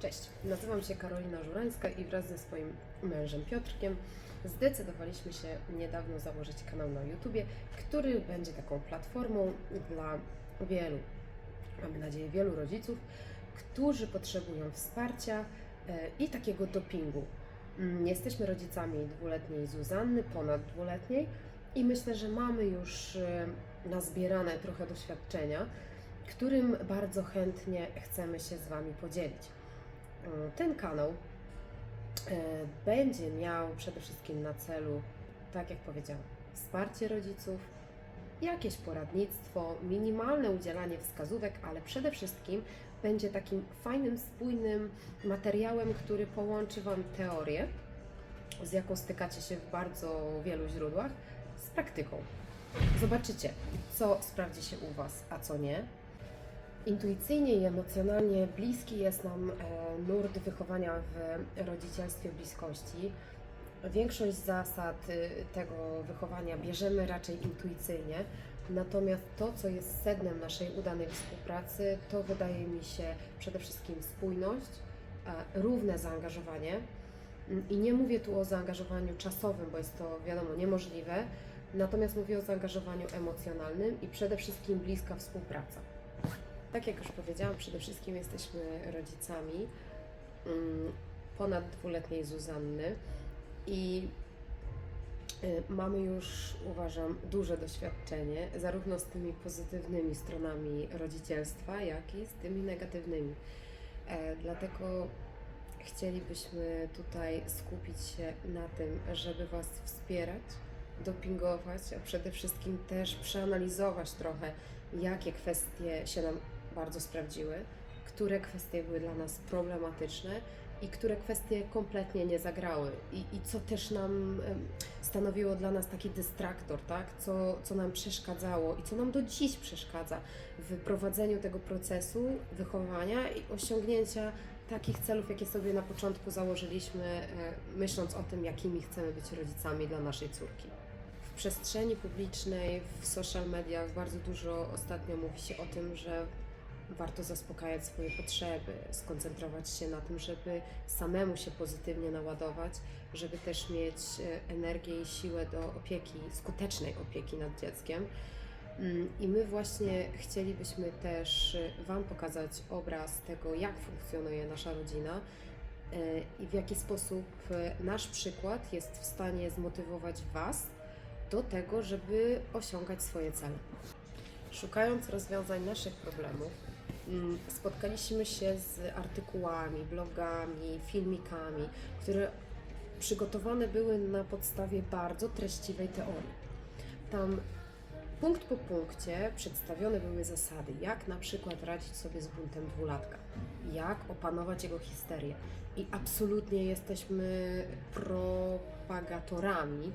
Cześć, nazywam się Karolina Żurańska i wraz ze swoim mężem Piotrkiem zdecydowaliśmy się niedawno założyć kanał na YouTubie, który będzie taką platformą dla wielu, mamy nadzieję, wielu rodziców, którzy potrzebują wsparcia e, i takiego dopingu. Mm, Jesteśmy rodzicami dwuletniej Zuzanny, ponad dwuletniej i myślę, że mamy już e, nazbierane trochę doświadczenia, którym bardzo chętnie chcemy się z Wami podzielić. Mm, Ten kanał e, będzie miał przede wszystkim na celu, tak jak powiedziałam, wsparcie rodziców, jakieś poradnictwo, minimalne udzielanie wskazówek, ale przede wszystkim będzie takim fajnym, spójnym materiałem, który połączy Wam teorię, z jaką stykacie się w bardzo wielu źródłach, z praktyką. Zobaczycie, co sprawdzi się u Was, a co nie. Intuicyjnie i emocjonalnie bliski jest nam e, nurt wychowania w rodzicielstwie bliskości. Większość zasad y, tego wychowania bierzemy raczej intuicyjnie, natomiast to, co jest sednem naszej udanej współpracy, to wydaje mi się przede wszystkim spójność, równe zaangażowanie. Mm, I nie mówię tu o zaangażowaniu czasowym, bo jest to wiadomo niemożliwe, natomiast mówię o zaangażowaniu emocjonalnym i przede wszystkim bliska współpraca. Tak jak już powiedziałam, przede wszystkim jesteśmy rodzicami mm, ponad dwuletniej Zuzanny i y, mamy już, uważam, duże doświadczenie, zarówno z tymi pozytywnymi stronami rodzicielstwa, jak i z tymi negatywnymi. E, Dlatego chcielibyśmy tutaj skupić się na tym, żeby Was wspierać, dopingować, a przede wszystkim też przeanalizować trochę, jakie kwestie się nam bardzo sprawdziły, które kwestie były dla nas problematyczne i które kwestie kompletnie nie zagrały i, i co też nam stanowiło dla nas taki dystraktor, tak? co, co nam przeszkadzało i co nam do dziś przeszkadza w prowadzeniu tego procesu wychowania i osiągnięcia takich celów, jakie sobie na początku założyliśmy, e, myśląc o tym, jakimi chcemy być rodzicami dla naszej córki. W przestrzeni publicznej, w social mediach bardzo dużo ostatnio mówi się o tym, że warto zaspokajać swoje potrzeby, skoncentrować się na tym, żeby samemu się pozytywnie naładować, żeby też mieć e, energię i siłę do opieki, skutecznej opieki nad dzieckiem. Mm, I my właśnie chcielibyśmy też e, Wam pokazać obraz tego, jak funkcjonuje nasza rodzina e, i w jaki sposób nasz przykład jest w stanie zmotywować Was do tego, żeby osiągać swoje cele. Szukając rozwiązań naszych problemów, spotkaliśmy się z artykułami, blogami, filmikami, które przygotowane były na podstawie bardzo treściwej teorii. Tam punkt po punkcie przedstawione były zasady, jak na przykład radzić sobie z buntem dwulatka, jak opanować jego histerię. I absolutnie jesteśmy propagatorami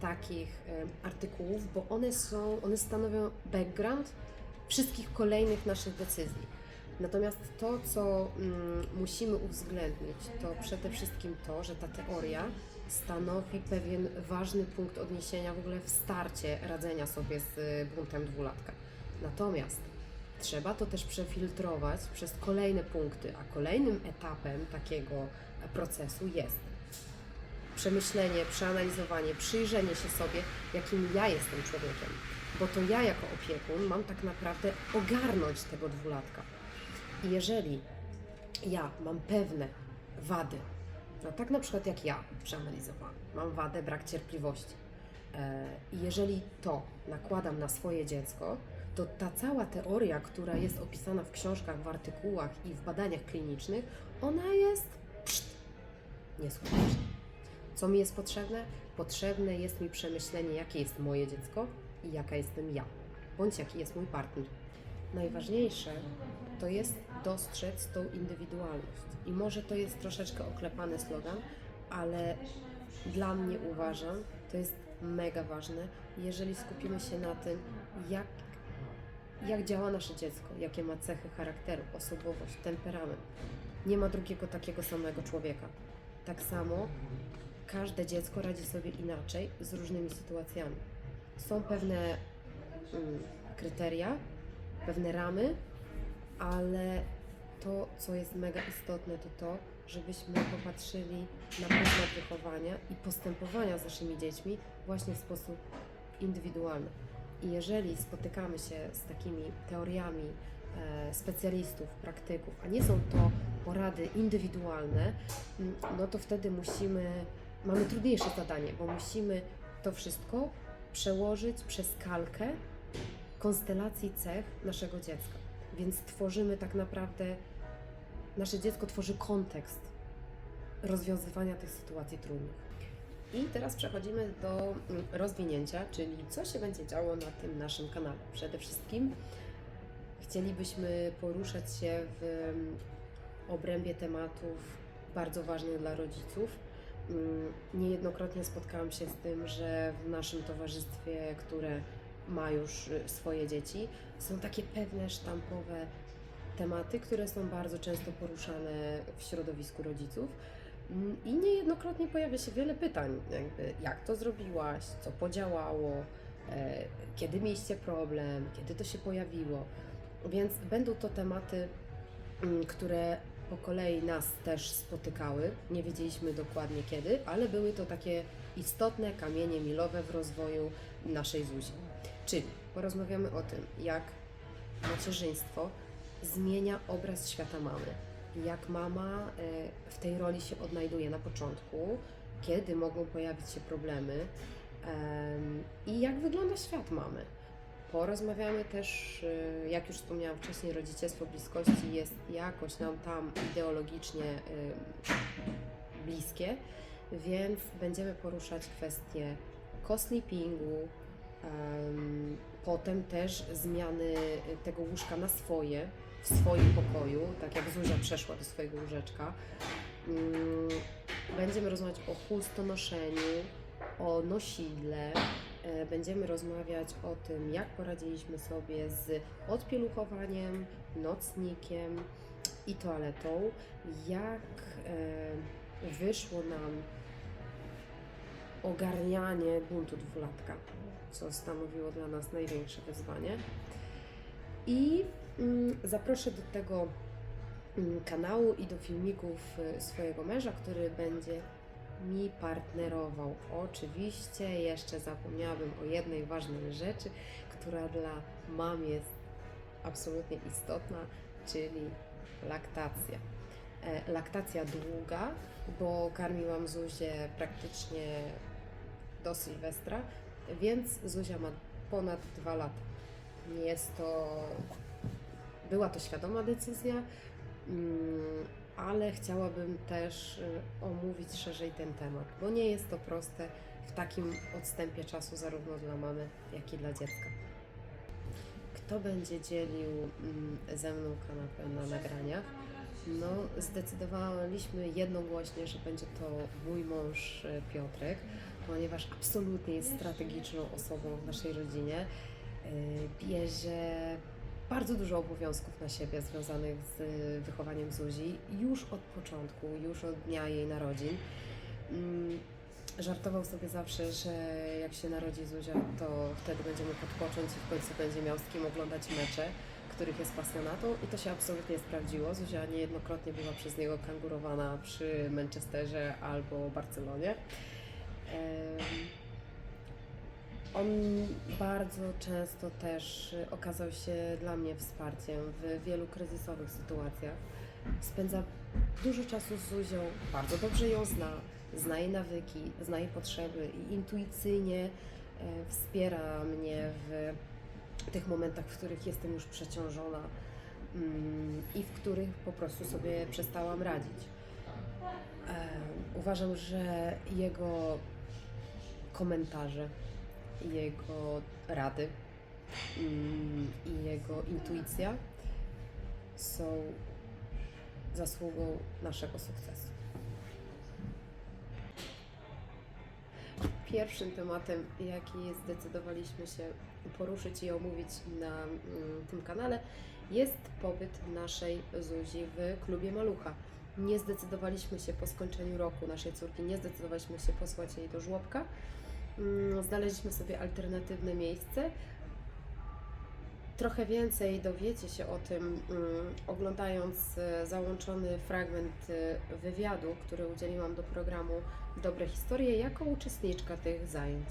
takich artykułów, bo one są, one stanowią background wszystkich kolejnych naszych decyzji. Natomiast to, co mm, musimy uwzględnić, to przede wszystkim to, że ta teoria stanowi pewien ważny punkt odniesienia w ogóle w starcie radzenia sobie z y, buntem dwulatka. Natomiast trzeba to też przefiltrować przez kolejne punkty, a kolejnym etapem takiego procesu jest przemyślenie, przeanalizowanie, przyjrzenie się sobie, jakim ja jestem człowiekiem. Bo to ja jako opiekun mam tak naprawdę ogarnąć tego dwulatka. I jeżeli ja mam pewne wady, no tak na przykład jak ja przeanalizowałam, mam wadę brak cierpliwości. E, I jeżeli to nakładam na swoje dziecko, to ta cała teoria, która jest opisana w książkach, w artykułach i w badaniach klinicznych, ona jest nieskuteczna. Co mi jest potrzebne? Potrzebne jest mi przemyślenie, jakie jest moje dziecko i jaka jestem ja, bądź jaki jest mój partner. Najważniejsze to jest dostrzec tą indywidualność. I może to jest troszeczkę oklepany slogan, ale dla mnie uważam, to jest mega ważne, jeżeli skupimy się na tym, jak, jak działa nasze dziecko, jakie ma cechy charakteru, osobowość, temperament. Nie ma drugiego takiego samego człowieka. Tak samo każde dziecko radzi sobie inaczej z różnymi sytuacjami. Są pewne mm, kryteria, pewne ramy, ale to, co jest mega istotne, to to, żebyśmy popatrzyli na pryzmat wychowania i postępowania z naszymi dziećmi właśnie w sposób indywidualny. I jeżeli spotykamy się z takimi teoriami e, specjalistów, praktyków, a nie są to porady indywidualne, mm, no to wtedy musimy, mamy trudniejsze zadanie, bo musimy to wszystko przełożyć przez kalkę konstelacji cech naszego dziecka. Więc tworzymy tak naprawdę, nasze dziecko tworzy kontekst rozwiązywania tych sytuacji trudnych. I teraz przechodzimy do mm, rozwinięcia, czyli co się będzie działo na tym naszym kanale. Przede wszystkim chcielibyśmy poruszać się w mm, obrębie tematów bardzo ważnych dla rodziców. Mm, Niejednokrotnie spotkałam się z tym, że w naszym towarzystwie, które ma już y, swoje dzieci, są takie pewne sztampowe tematy, które są bardzo często poruszane w środowisku rodziców. Mm, I niejednokrotnie pojawia się wiele pytań, jak to zrobiłaś, co podziałało, e, kiedy mieliście problem, kiedy to się pojawiło. Więc będą to tematy, mm, które po kolei nas też spotykały. Nie wiedzieliśmy dokładnie kiedy, ale były to takie istotne kamienie milowe w rozwoju naszej Zuzi. Czyli porozmawiamy o tym, jak macierzyństwo zmienia obraz świata mamy. Jak mama e, w tej roli się odnajduje na początku, kiedy mogą pojawić się problemy em, i jak wygląda świat mamy. Porozmawiamy też, e, jak już wspomniałam wcześniej, rodzicielstwo bliskości jest jakoś nam tam ideologicznie e, bliskie, więc będziemy poruszać kwestie co-sleepingu, em, potem też zmiany tego łóżka na swoje, w swoim pokoju, tak jak Zuzia przeszła do swojego łóżeczka. Mm, Będziemy rozmawiać o chustonoszeniu, o nosidle. E, Będziemy rozmawiać o tym, jak poradziliśmy sobie z odpieluchowaniem, nocnikiem i toaletą, jak e, wyszło nam ogarnianie buntu dwulatka, co stanowiło dla nas największe wyzwanie. I mm, zaproszę do tego mm, kanału i do filmików y, swojego męża, który będzie mi partnerował. Oczywiście jeszcze zapomniałabym o jednej ważnej rzeczy, która dla mam jest absolutnie istotna, czyli laktacja. E, Laktacja długa, bo karmiłam Zuzię praktycznie do Sylwestra, więc Zuzia ma ponad dwa lata. Jest to. Była to świadoma decyzja, mm, ale chciałabym też y, omówić szerzej ten temat, bo nie jest to proste w takim odstępie czasu, zarówno dla mamy, jak i dla dziecka. Kto będzie dzielił mm, ze mną kanapę na nagraniach? No, zdecydowaliśmy jednogłośnie, że będzie to mój mąż y, Piotrek, ponieważ absolutnie jest strategiczną osobą w naszej rodzinie. Y, Bierze bardzo dużo obowiązków na siebie związanych z y, wychowaniem Zuzi już od początku, już od dnia jej narodzin. Mm, Żartował sobie zawsze, że jak się narodzi Zuzia, to wtedy będzie mógł odpocząć i w końcu będzie miał z kim oglądać mecze, których jest pasjonatą i to się absolutnie sprawdziło. Zuzia niejednokrotnie była przez niego kangurowana przy Manchesterze albo Barcelonie. On bardzo często też y, okazał się dla mnie wsparciem w wielu kryzysowych sytuacjach. Spędza dużo czasu z Zuzią, bardzo dobrze ją zna, zna jej nawyki, zna jej potrzeby i intuicyjnie e, wspiera mnie w tych momentach, w których jestem już przeciążona mm, i w których po prostu sobie przestałam radzić. E, Uważam, że jego komentarze, jego rady mm, i jego intuicja są zasługą naszego sukcesu. Pierwszym tematem, jaki zdecydowaliśmy się poruszyć i omówić na mm, tym kanale, jest pobyt naszej Zuzi w klubie Malucha. Nie zdecydowaliśmy się po skończeniu roku naszej córki, nie zdecydowaliśmy się posłać jej do żłobka. Mm, Znaleźliśmy sobie alternatywne miejsce. trochę więcej dowiecie się o tym, mm, oglądając e, załączony fragment e, wywiadu, który udzieliłam do programu Dobre Historie jako uczestniczka tych zajęć.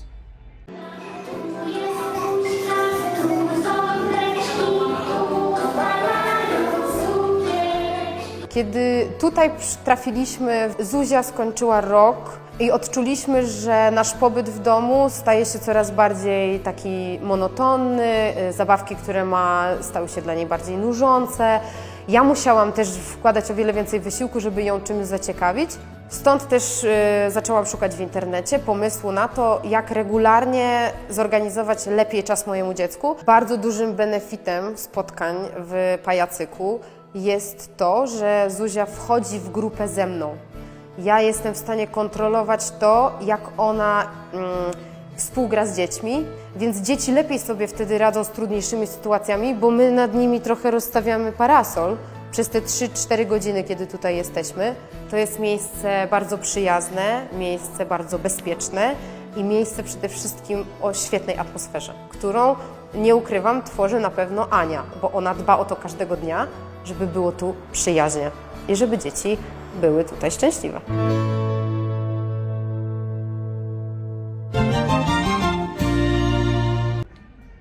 Kiedy tutaj trafiliśmy, Zuzia skończyła rok i odczuliśmy, że nasz pobyt w domu staje się coraz bardziej taki monotonny, y, zabawki, które ma, stały się dla niej bardziej nużące. Ja musiałam też wkładać o wiele więcej wysiłku, żeby ją czymś zaciekawić. Stąd też y, zaczęłam szukać w internecie pomysłu na to, jak regularnie zorganizować lepiej czas mojemu dziecku. Bardzo dużym benefitem spotkań w pajacyku jest to, że Zuzia wchodzi w grupę ze mną. Ja jestem w stanie kontrolować to, jak ona mm, współgra z dziećmi, więc dzieci lepiej sobie wtedy radzą z trudniejszymi sytuacjami, bo my nad nimi trochę rozstawiamy parasol przez te 3-4 godziny, kiedy tutaj jesteśmy. To jest miejsce bardzo przyjazne, miejsce bardzo bezpieczne i miejsce przede wszystkim o świetnej atmosferze, którą nie ukrywam, tworzy na pewno Ania, bo ona dba o to każdego dnia, żeby było tu przyjaźnie i żeby dzieci były tutaj szczęśliwe.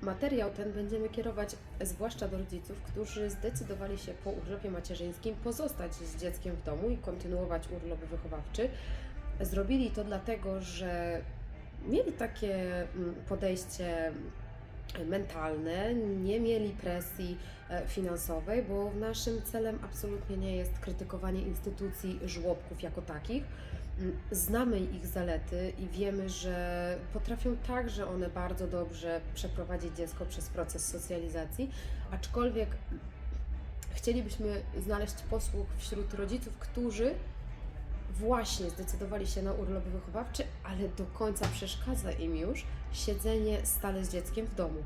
Materiał ten będziemy kierować zwłaszcza do rodziców, którzy zdecydowali się po urlopie macierzyńskim pozostać z dzieckiem w domu i kontynuować urlop wychowawczy. Zrobili to dlatego, że mieli takie mm, podejście mentalne, nie mieli presji e, finansowej, bo naszym celem absolutnie nie jest krytykowanie instytucji żłobków jako takich. Mm, Znamy ich zalety i wiemy, że potrafią także one bardzo dobrze przeprowadzić dziecko przez proces socjalizacji, aczkolwiek chcielibyśmy znaleźć posłuch wśród rodziców, którzy właśnie zdecydowali się na urlop wychowawczy, ale do końca przeszkadza im już siedzenie stale z dzieckiem w domu.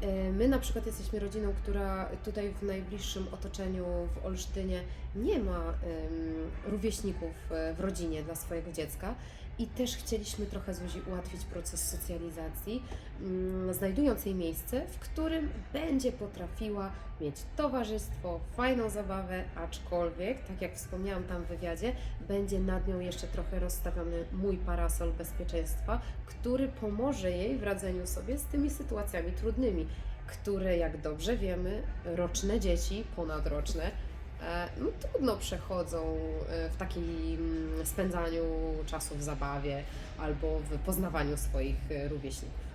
E, My na przykład jesteśmy rodziną, która tutaj w najbliższym otoczeniu w Olsztynie nie ma em, rówieśników e, w rodzinie dla swojego dziecka i też chcieliśmy trochę Zuzi ułatwić proces socjalizacji, mm, znajdując jej miejsce, w którym będzie potrafiła mieć towarzystwo, fajną zabawę, aczkolwiek, tak jak wspomniałam tam w wywiadzie, będzie nad nią jeszcze trochę rozstawiony mój parasol bezpieczeństwa, który pomoże jej w radzeniu sobie z tymi sytuacjami trudnymi, które, jak dobrze wiemy, roczne dzieci, ponadroczne, no, trudno przechodzą e, w takim spędzaniu czasu w zabawie albo w poznawaniu swoich e, rówieśników.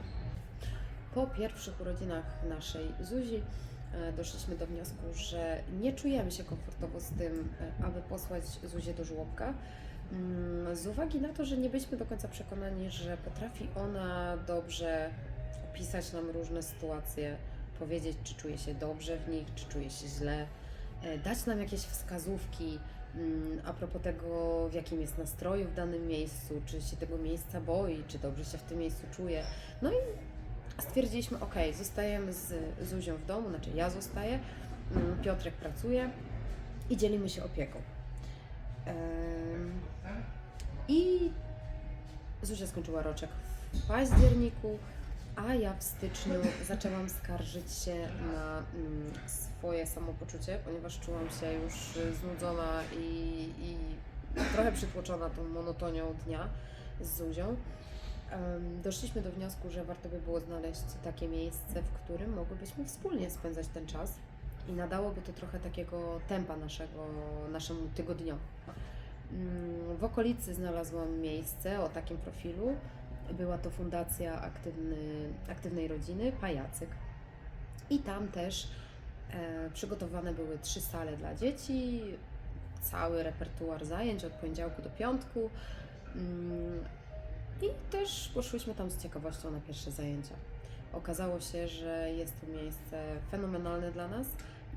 Po pierwszych urodzinach naszej Zuzi e, doszliśmy do wniosku, że nie czujemy się komfortowo z tym, e, aby posłać Zuzię do żłobka. Mm, Z uwagi na to, że nie byliśmy do końca przekonani, że potrafi ona dobrze opisać nam różne sytuacje, powiedzieć, czy czuje się dobrze w nich, czy czuje się źle, e, dać nam jakieś wskazówki mm, a propos tego, w jakim jest nastroju w danym miejscu, czy się tego miejsca boi, czy dobrze się w tym miejscu czuje. No i stwierdziliśmy, ok, zostajemy z Zuzią w domu, znaczy ja zostaję, mm, Piotrek pracuje i dzielimy się opieką. I Zuzia skończyła roczek w październiku, a ja w styczniu zaczęłam skarżyć się na mm, swoje samopoczucie, ponieważ czułam się już znudzona i, i trochę przytłoczona tą monotonią dnia z Zuzią. Doszliśmy do wniosku, że warto by było znaleźć takie miejsce, w którym mogłybyśmy wspólnie spędzać ten czas i nadałoby to trochę takiego tempa naszego, naszemu tygodniowi. Mm, W okolicy znalazłam miejsce o takim profilu. Była to Fundacja Aktywny, Aktywnej Rodziny Pajacyk. I tam też e, przygotowane były trzy sale dla dzieci, cały repertuar zajęć od poniedziałku do piątku. Mm, I też poszłyśmy tam z ciekawością na pierwsze zajęcia. Okazało się, że jest to miejsce fenomenalne dla nas,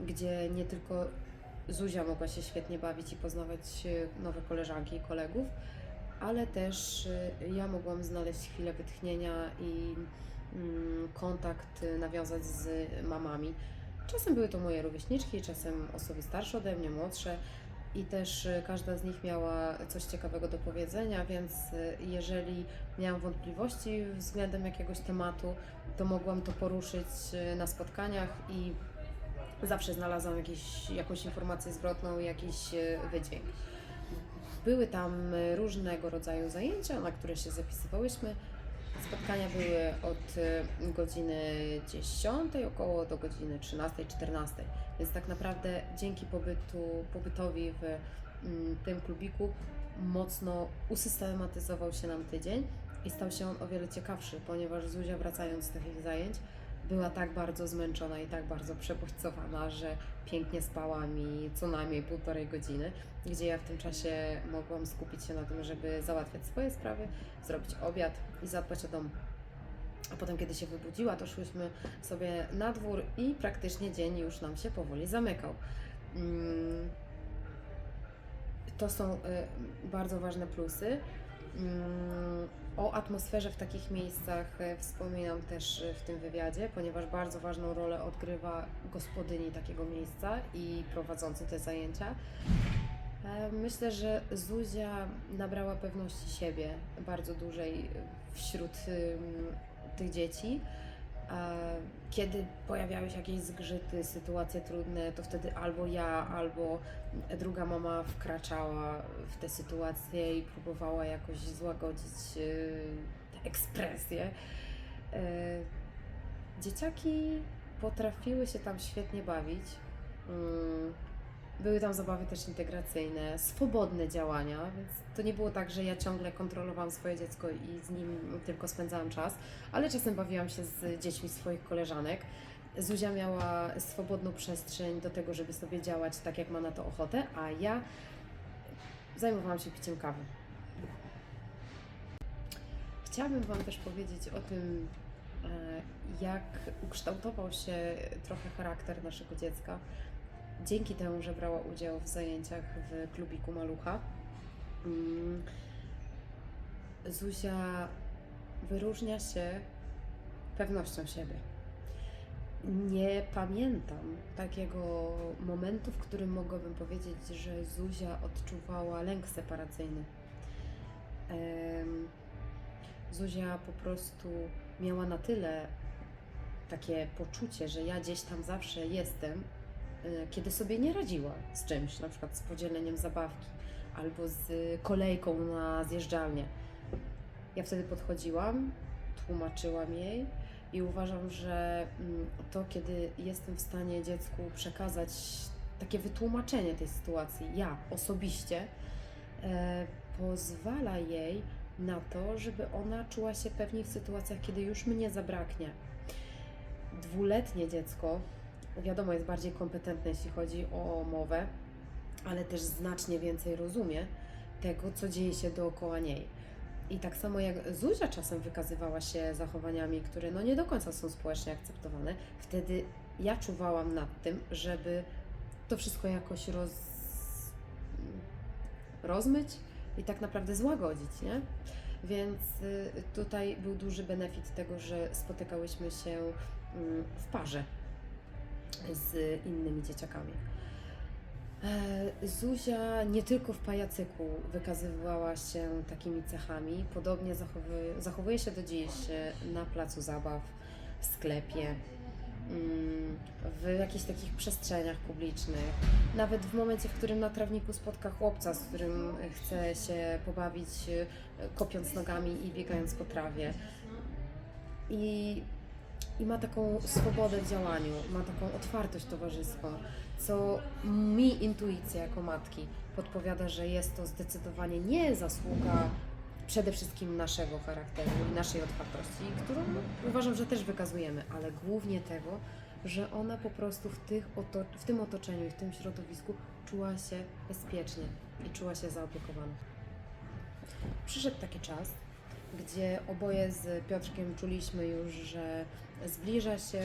gdzie nie tylko Zuzia mogła się świetnie bawić i poznawać e, nowe koleżanki i kolegów, ale też e, ja mogłam znaleźć chwilę wytchnienia i mm, kontakt e, nawiązać z mamami. Czasem były to moje rówieśniczki, czasem osoby starsze ode mnie, młodsze. i też y, każda z nich miała coś ciekawego do powiedzenia, więc y, jeżeli miałam wątpliwości względem jakiegoś tematu, to mogłam to poruszyć y, na spotkaniach i zawsze znalazłam jakieś, jakąś informację zwrotną, jakiś y, wydźwięk. Były tam y, różnego rodzaju zajęcia, na które się zapisywałyśmy. Spotkania były od y, godziny 10 około do godziny 13-14, więc tak naprawdę dzięki pobytu, pobytowi w mm, tym klubiku mocno usystematyzował się nam tydzień i stał się on o wiele ciekawszy, ponieważ Zuzia wracając z takich zajęć była tak bardzo zmęczona i tak bardzo przebodźcowana, że pięknie spała mi co najmniej półtorej godziny, gdzie ja w tym czasie mogłam skupić się na tym, żeby załatwiać swoje sprawy, zrobić obiad i zadbać o dom. A potem, kiedy się wybudziła, to szłyśmy sobie na dwór i praktycznie dzień już nam się powoli zamykał. Mm, To są y, bardzo ważne plusy. O atmosferze w takich miejscach e, wspominam też e, w tym wywiadzie, ponieważ bardzo ważną rolę odgrywa gospodyni takiego miejsca i prowadzący te zajęcia. E, Myślę, że Zuzia nabrała pewności siebie bardzo dużej wśród tych dzieci. A Kiedy pojawiały się jakieś zgrzyty, sytuacje trudne, to wtedy albo ja, albo druga mama wkraczała w tę sytuację i próbowała jakoś złagodzić yy, te ekspresje. Dzieciaki potrafiły się tam świetnie bawić. Były tam zabawy też integracyjne, swobodne działania, więc to nie było tak, że ja ciągle kontrolowałam swoje dziecko i z nim tylko spędzałam czas, ale czasem bawiłam się z dziećmi swoich koleżanek. Zuzia miała swobodną przestrzeń do tego, żeby sobie działać tak, jak ma na to ochotę, a ja zajmowałam się piciem kawy. Chciałabym Wam też powiedzieć o tym, e, jak ukształtował się trochę charakter naszego dziecka dzięki temu, że brała udział w zajęciach w klubiku Malucha. mm, Zuzia wyróżnia się pewnością siebie. Nie pamiętam takiego momentu, w którym mogłabym powiedzieć, że Zuzia odczuwała lęk separacyjny. Zuzia po prostu miała na tyle takie poczucie, że ja gdzieś tam zawsze jestem, kiedy sobie nie radziła z czymś, na przykład z podzieleniem zabawki albo z kolejką na zjeżdżalnię. Ja wtedy podchodziłam, tłumaczyłam jej i uważam, że mm, to, kiedy jestem w stanie dziecku przekazać takie wytłumaczenie tej sytuacji, ja osobiście, e, pozwala jej na to, żeby ona czuła się pewniej w sytuacjach, kiedy już mnie zabraknie. Dwuletnie dziecko, wiadomo, jest bardziej kompetentne, jeśli chodzi o mowę, ale też znacznie więcej rozumie tego, co dzieje się dookoła niej. I tak samo jak Zuzia czasem wykazywała się zachowaniami, które no nie do końca są społecznie akceptowane, wtedy ja czuwałam nad tym, żeby to wszystko jakoś roz... rozmyć i tak naprawdę złagodzić, nie? Więc y, tutaj był duży benefit tego, że spotykałyśmy się mm, w parze z innymi dzieciakami. E, Zuzia nie tylko w pajacyku wykazywała się takimi cechami, podobnie zachowy, zachowuje się do dziś na placu zabaw, w sklepie, mm, w jakichś takich przestrzeniach publicznych. Nawet w momencie, w którym na trawniku spotka chłopca, z którym chce się pobawić, e, kopiąc nogami i biegając po trawie. I, I ma taką swobodę w działaniu, ma taką otwartość towarzyską co mi intuicja jako matki podpowiada, że jest to zdecydowanie nie zasługa przede wszystkim naszego charakteru i naszej otwartości, którą uważam, że też wykazujemy, ale głównie tego, że ona po prostu w, tych w tym otoczeniu i w tym środowisku czuła się bezpiecznie i czuła się zaopiekowana. Przyszedł taki czas, gdzie oboje z Piotrkiem czuliśmy już, że zbliża się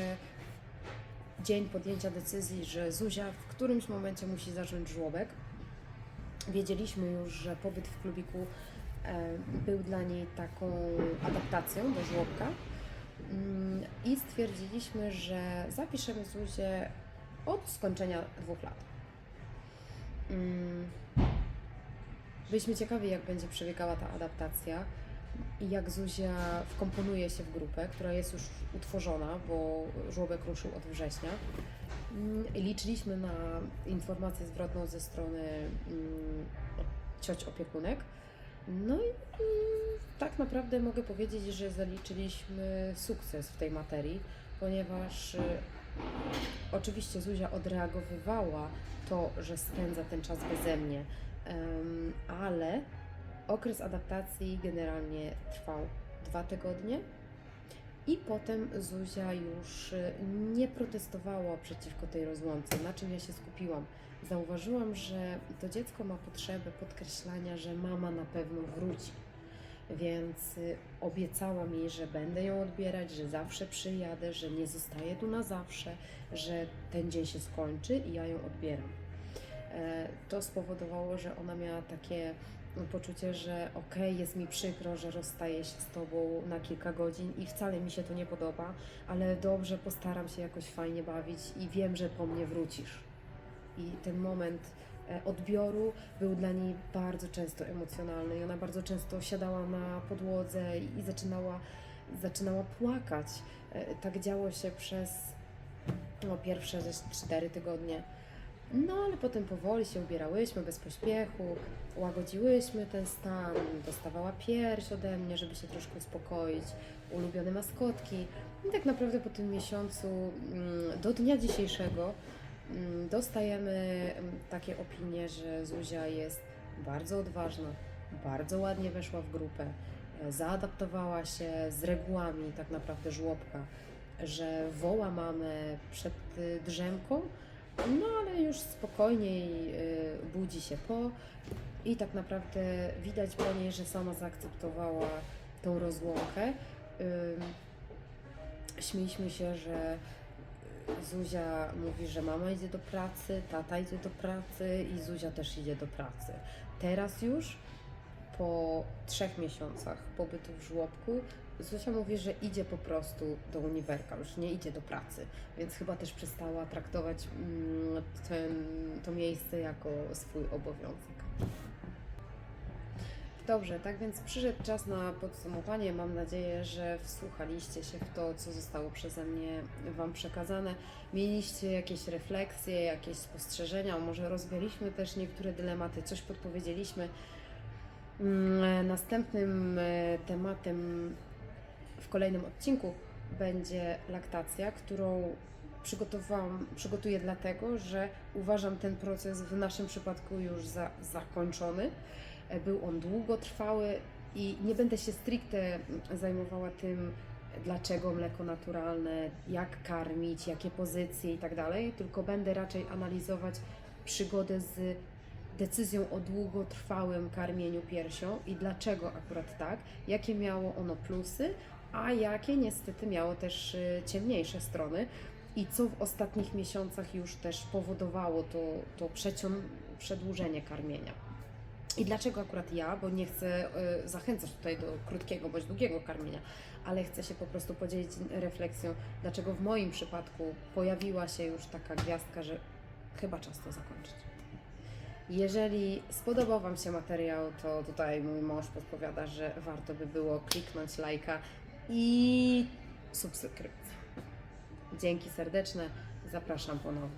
dzień podjęcia decyzji, że Zuzia w którymś momencie musi zacząć żłobek. Wiedzieliśmy już, że pobyt w klubiku e, był dla niej taką adaptacją do żłobka Mm, i stwierdziliśmy, że zapiszemy Zuzię od skończenia dwóch lat. Mm, Byliśmy ciekawi, jak będzie przebiegała ta adaptacja jak Zuzia wkomponuje się w grupę, która jest już utworzona, bo żłobek ruszył od września. Mm, Liczyliśmy na informację zwrotną ze strony mm, cioć opiekunek. No i mm, tak naprawdę mogę powiedzieć, że zaliczyliśmy sukces w tej materii, ponieważ y, oczywiście Zuzia odreagowywała to, że spędza ten czas beze mnie, ale okres adaptacji generalnie trwał dwa tygodnie. I potem Zuzia już y, nie protestowała przeciwko tej rozłące. Na czym ja się skupiłam? Zauważyłam, że to dziecko ma potrzebę podkreślania, że mama na pewno wróci. Więc y, obiecałam jej, że będę ją odbierać, że zawsze przyjadę, że nie zostaję tu na zawsze, że ten dzień się skończy i ja ją odbieram. E, To spowodowało, że ona miała takie poczucie, że okej, jest mi przykro, że rozstaję się z tobą na kilka godzin i wcale mi się to nie podoba, ale dobrze, postaram się jakoś fajnie bawić i wiem, że po mnie wrócisz. I ten moment e, odbioru był dla niej bardzo często emocjonalny i ona bardzo często siadała na podłodze i zaczynała, zaczynała płakać. E, Tak działo się przez no, pierwsze ze cztery tygodnie. No ale potem powoli się ubierałyśmy, bez pośpiechu, łagodziłyśmy ten stan, dostawała pierś ode mnie, żeby się troszkę uspokoić, ulubione maskotki. I tak naprawdę po tym miesiącu mm, do dnia dzisiejszego mm, dostajemy mm, takie opinie, że Zuzia jest bardzo odważna, bardzo ładnie weszła w grupę, e, zaadaptowała się z regułami tak naprawdę żłobka, że woła mamę przed y, drzemką, no ale już spokojniej y, budzi się po i tak naprawdę widać po niej, że sama zaakceptowała tą rozłąkę. Śmieliśmy się, że Zuzia mówi, że mama idzie do pracy, tata idzie do pracy i Zuzia też idzie do pracy. Teraz już po trzech miesiącach pobytu w żłobku Zuzia mówi, że idzie po prostu do uniwerka, już nie idzie do pracy, więc chyba też przestała traktować mm, ten, to miejsce jako swój obowiązek. Dobrze, tak więc przyszedł czas na podsumowanie. Mam nadzieję, że wsłuchaliście się w to, co zostało przeze mnie Wam przekazane. Mieliście jakieś refleksje, jakieś spostrzeżenia, może rozwialiśmy też niektóre dylematy, coś podpowiedzieliśmy. Mm, Następnym e, tematem w kolejnym odcinku będzie laktacja, którą przygotowałam, przygotuję dlatego, że uważam ten proces w naszym przypadku już za zakończony. E, Był on długotrwały i nie będę się stricte zajmowała tym, dlaczego mleko naturalne, jak karmić, jakie pozycje i tak dalej, tylko będę raczej analizować przygodę z decyzją o długotrwałym karmieniu piersią i dlaczego akurat tak, jakie miało ono plusy, a jakie niestety miało też y, ciemniejsze strony i co w ostatnich miesiącach już też powodowało to, to przecią- przedłużenie karmienia. I dlaczego akurat ja? Bo nie chcę y, zachęcać tutaj do krótkiego bądź długiego karmienia, ale chcę się po prostu podzielić refleksją, dlaczego w moim przypadku pojawiła się już taka gwiazdka, że chyba czas to zakończyć. Jeżeli spodobał Wam się materiał, to tutaj mój mąż podpowiada, że warto by było kliknąć lajka i subskrypcję. Dzięki serdeczne, zapraszam ponownie.